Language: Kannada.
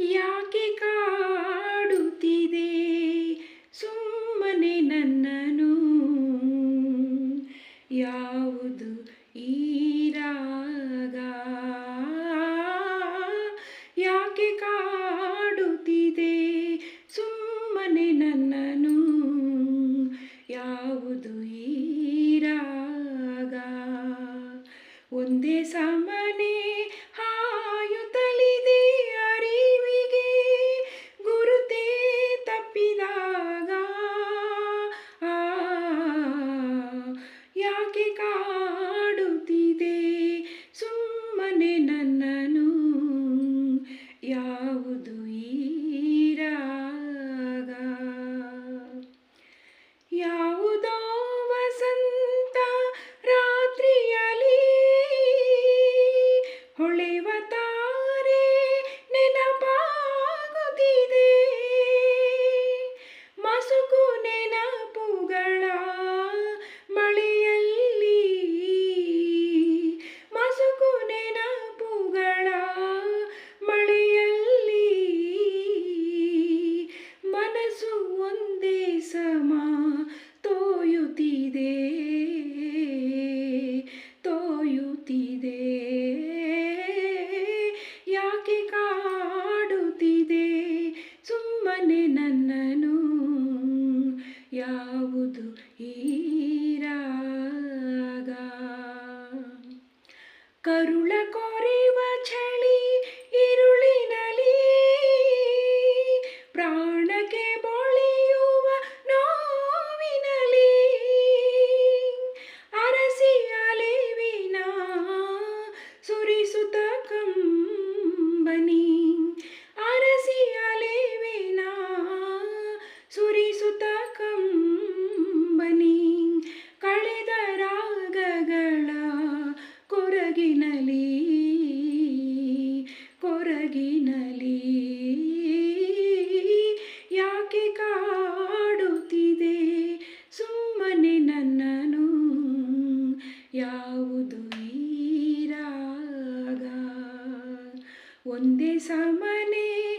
ಯಾಕೆ ಕಾಡುತ್ತಿದೆ? ಸುಮ್ಮನೆ ನನ್ನನು ಯಾವುದು ಈರಾಗ ರಾಗ? ಯಾಕೆ ಕಾಡುತ್ತಿದೆ? ಸುಮ್ಮನೆ ನನ್ನನು ಯಾವುದು ಈರಾಗ ರಾಗ? ಒಂದೇ ಸಮನೆ ಯಾವುದು ಈ ರಾಗ ಕರುಳ ಕೊರೆವ ಚಳಿ ಇರುಳಿನಲಿ ಪ್ರಾಣಕ್ಕೆ ಬೊಳೆಯುವ ನೋವಿನಲಿ ಅರಸಿ ಅಲಿವಿನ ಒಂದೇ ಸಮನೆ